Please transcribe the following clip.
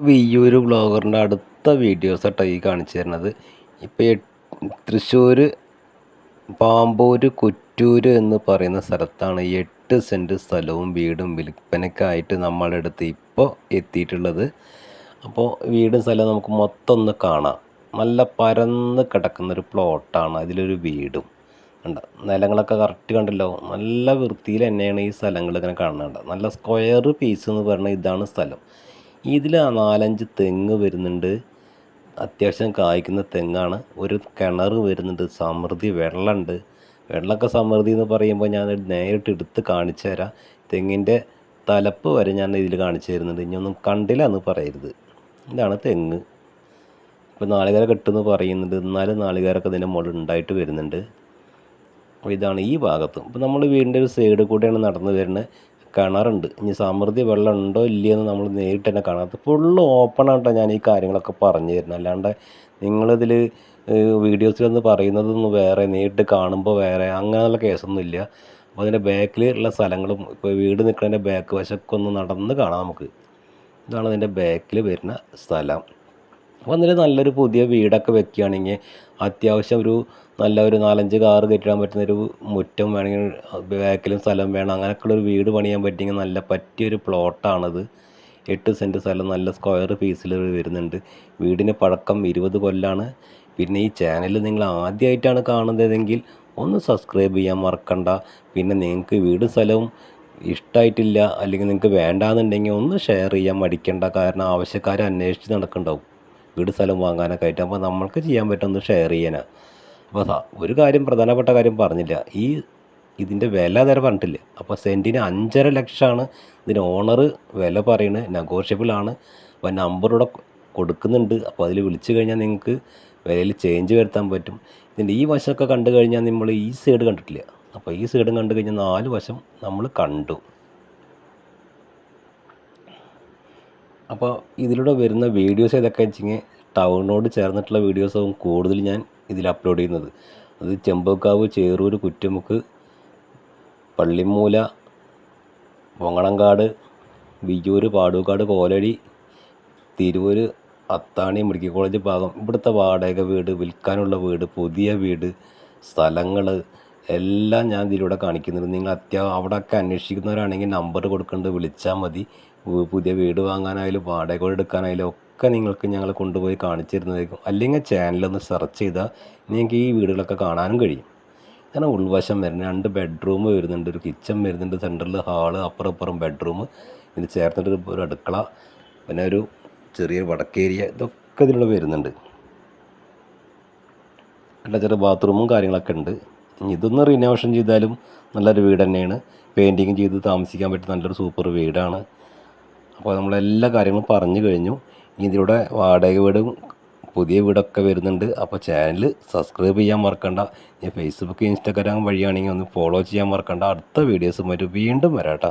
വിയ്യൂര് ബ്ലോഗറിന്റെ അടുത്ത വീഡിയോസ് ഈ കാണിച്ചു തരുന്നത്. ഇപ്പോൾ തൃശ്ശൂർ പാമ്പൂര് കുറ്റൂർ എന്ന് പറയുന്ന സ്ഥലത്താണ് എട്ട് സെന്റ് സ്ഥലവും വീടും വിൽപ്പനയ്ക്കായിട്ട് നമ്മളെടുത്ത് ഇപ്പോൾ എത്തിയിട്ടുള്ളത്. അപ്പോൾ വീടും സ്ഥലവും നമുക്ക് മൊത്തം ഒന്ന് കാണാം. നല്ല പരന്ന് കിടക്കുന്നൊരു പ്ലോട്ടാണ് അതിലൊരു വീടും. ഉണ്ട് നിലങ്ങളൊക്കെ കറക്റ്റ് കണ്ടല്ലോ. നല്ല വൃത്തിയിൽ തന്നെയാണ് ഈ സ്ഥലങ്ങൾ ഇങ്ങനെ കാണുന്നുണ്ട് നല്ല സ്ക്വയർ പീസ് എന്ന് പറഞ്ഞാൽ ഇതാണ് സ്ഥലം. ഇതിൽ നാലഞ്ച് തെങ്ങ് വരുന്നുണ്ട്. അത്യാവശ്യം കായ്ക്കുന്ന തെങ്ങാണ്. ഒരു കിണർ വരുന്നുണ്ട്. സമൃദ്ധി വെള്ളമുണ്ട് വെള്ളമൊക്കെ സമൃദ്ധി എന്ന് പറയുമ്പോൾ ഞാൻ നേരിട്ട് എടുത്ത് കാണിച്ചു തരാം. തെങ്ങിന്റെ തലപ്പ് വരെ ഞാൻ ഇതിൽ കാണിച്ചു തരുന്നുണ്ട്. ഇനിയൊന്നും കണ്ടില്ല എന്ന് പറയരുത്. ഇതാണ് തെങ്ങ്. ഇപ്പോൾ നാളികേര കെട്ടെന്ന് പറയുന്നുണ്ട്. എന്നാലും നാളികേരൊക്കെ ഇതിന്റെ മുകളിൽ ഉണ്ടായിട്ട് വരുന്നുണ്ട്. അപ്പോൾ ഇതാണ് ഈ ഭാഗത്തും. ഇപ്പോൾ നമ്മൾ വീടിന്റെ ഒരു സൈഡ് കൂടെയാണ് നടന്നു വരുന്നത്. കിണറുണ്ട്. ഇനി സമൃദ്ധി വെള്ളം ഉണ്ടോ ഇല്ലയെന്ന് നമ്മൾ നേരിട്ട് തന്നെ കാണാത്ത ഫുള്ള് ഓപ്പൺ ആയിട്ടാണ് ഞാൻ ഈ കാര്യങ്ങളൊക്കെ പറഞ്ഞു തരുന്നത്. അല്ലാണ്ട് നിങ്ങളിതിൽ വീഡിയോസിലൊന്ന് പറയുന്നതൊന്നും വേറെ നേരിട്ട് കാണുമ്പോൾ വേറെ അങ്ങനെയുള്ള കേസൊന്നും ഇല്ല. അപ്പോൾ അതിന്റെ ബാക്കിൽ ഉള്ള സ്ഥലങ്ങളും ഇപ്പോൾ വീട് നിൽക്കുന്നതിന്റെ ബാക്ക് വശമൊക്കെ ഒന്ന് നടന്ന് കാണാം നമുക്ക്. ഇതാണ് അതിന്റെ ബാക്കിൽ വരുന്ന സ്ഥലം. അപ്പോൾ നല്ലൊരു പുതിയ വീടൊക്കെ വെക്കുകയാണെങ്കിൽ അത്യാവശ്യം ഒരു നല്ല ഒരു നാലഞ്ച് കാറ് കയറ്റിടാൻ പറ്റുന്ന ഒരു മുറ്റം വേണമെങ്കിൽ ബാക്കിലും സ്ഥലം വേണം. അങ്ങനെയൊക്കെയുള്ള ഒരു വീട് പണിയാൻ പറ്റിയെങ്കിൽ നല്ല പറ്റിയൊരു പ്ലോട്ടാണത്. എട്ട് സെന്റ് സ്ഥലം നല്ല സ്ക്വയർ ഫീസിൽ വരുന്നുണ്ട്. വീടിന് പഴക്കം ഇരുപത് കൊല്ലാണ്. പിന്നെ ഈ ചാനൽ നിങ്ങൾ ആദ്യമായിട്ടാണ് കാണുന്നതെങ്കിൽ ഒന്ന് സബ്സ്ക്രൈബ് ചെയ്യാൻ മറക്കണ്ട. പിന്നെ നിങ്ങൾക്ക് വീട് സ്ഥലവും ഇഷ്ടമായിട്ടില്ല അല്ലെങ്കിൽ നിങ്ങൾക്ക് വേണ്ടാന്നുണ്ടെങ്കിൽ ഒന്ന് ഷെയർ ചെയ്യാൻ മടിക്കണ്ട. കാരണം ആവശ്യക്കാരെ അന്വേഷിച്ച് നടക്കുന്നുണ്ടാവും. വീട് സ്ഥലം വാങ്ങാനൊക്കെ ആയിട്ട്. അപ്പോൾ നമ്മൾക്ക് ചെയ്യാൻ പറ്റുന്ന ഷെയർ ചെയ്യാനാണ് അപ്പോൾ ഒരു കാര്യം പ്രധാനപ്പെട്ട കാര്യം പറഞ്ഞില്ല. ഈ ഇതിന്റെ വില നേരെ പറഞ്ഞിട്ടില്ല. അപ്പോൾ സെന്റിന് അഞ്ചര ലക്ഷമാണ് ഇതിന് ഓണർ വില പറയുന്നത് നെഗോഷ്യബിൾ ആണ്. അപ്പോൾ നമ്പറിവിടെ കൊടുക്കുന്നുണ്ട്. അപ്പോൾ അതിൽ വിളിച്ചു കഴിഞ്ഞാൽ നിങ്ങൾക്ക് വിലയിൽ ചേഞ്ച് വരുത്താൻ പറ്റും. ഇതിന്റെ ഈ വശമൊക്കെ കണ്ടു കഴിഞ്ഞാൽ നമ്മൾ ഈ സൈഡ് കണ്ടിട്ടില്ല. അപ്പോൾ ഈ സൈഡും കണ്ടു കഴിഞ്ഞാൽ നാല് വശം നമ്മൾ കണ്ടു. അപ്പോൾ ഇതിലൂടെ വരുന്ന വീഡിയോസ് ഏതൊക്കെ വെച്ചെങ്കിൽ ടൗണിനോട് ചേർന്നിട്ടുള്ള വീഡിയോസാവും കൂടുതൽ ഞാൻ ഇതിൽ അപ്ലോഡ് ചെയ്യുന്നത്. അത് ചെമ്പക്കാവ് ചേറൂർ കുറ്റമുക്ക് പള്ളിമൂല പൊങ്ങണങ്കാട് വിയ്യൂർ പാടൂക്കാട് കോലടി തിരൂർ അത്താണി മെഡിക്കൽ കോളേജ് ഭാഗം. ഇവിടുത്തെ വാടക വീട് വിൽക്കാനുള്ള വീട് പുതിയ വീട് സ്ഥലങ്ങൾ എല്ലാം ഞാൻ ഇതിലൂടെ കാണിക്കുന്നുണ്ട്. നിങ്ങൾ അത്യാ അവിടെയൊക്കെ അന്വേഷിക്കുന്നവരാണെങ്കിൽ നമ്പർ കൊടുക്കേണ്ടത് വിളിച്ചാൽ മതി. പുതിയ വീട് വാങ്ങാനായാലും വാടക എടുക്കാനായാലും ഒക്കെ നിങ്ങൾക്ക് ഞങ്ങൾ കൊണ്ടുപോയി കാണിച്ചു തരുന്നതായിരിക്കും അല്ലെങ്കിൽ ചാനലൊന്ന് സെർച്ച് ചെയ്താൽ നിങ്ങൾക്ക് ഈ വീടുകളൊക്കെ കാണാനും കഴിയും. കാരണം ഉൾവശം വരുന്നത്. രണ്ട് ബെഡ്റൂം വരുന്നുണ്ട്. ഒരു കിച്ചൺ വരുന്നുണ്ട്. സെന്ററിൽ ഹാൾ അപ്പുറം അപ്പുറം ബെഡ്റൂം ഇതിന് ചേർത്തിട്ട് ഒരു അടുക്കള പിന്നെ ഒരു ചെറിയ വടക്കേരിയ ഇതൊക്കെ ഇതിലൂടെ വരുന്നുണ്ട്. നല്ല ചെറിയ ബാത്റൂമും കാര്യങ്ങളൊക്കെ ഉണ്ട്. ഇതൊന്ന് റിനോവേഷൻ ചെയ്താലും നല്ലൊരു വീട് തന്നെയാണ്. പെയിന്റിങ് ചെയ്ത് താമസിക്കാൻ പറ്റുന്ന നല്ലൊരു സൂപ്പർ വീടാണ്. അപ്പോൾ നമ്മളെല്ലാ കാര്യങ്ങളും പറഞ്ഞു കഴിഞ്ഞു. ഇതിലൂടെ വാടക വീടും പുതിയ വീടൊക്കെ വരുന്നുണ്ട്. അപ്പോൾ ചാനൽ സബ്സ്ക്രൈബ് ചെയ്യാൻ മറക്കണ്ട. ഞാൻ ഫേസ്ബുക്ക് ഇൻസ്റ്റാഗ്രാം വഴിയാണെങ്കിൽ ഒന്ന് ഫോളോ ചെയ്യാൻ മറക്കണ്ട. അടുത്ത വീഡിയോസുമായിട്ട് വീണ്ടും വരാം കേട്ടോ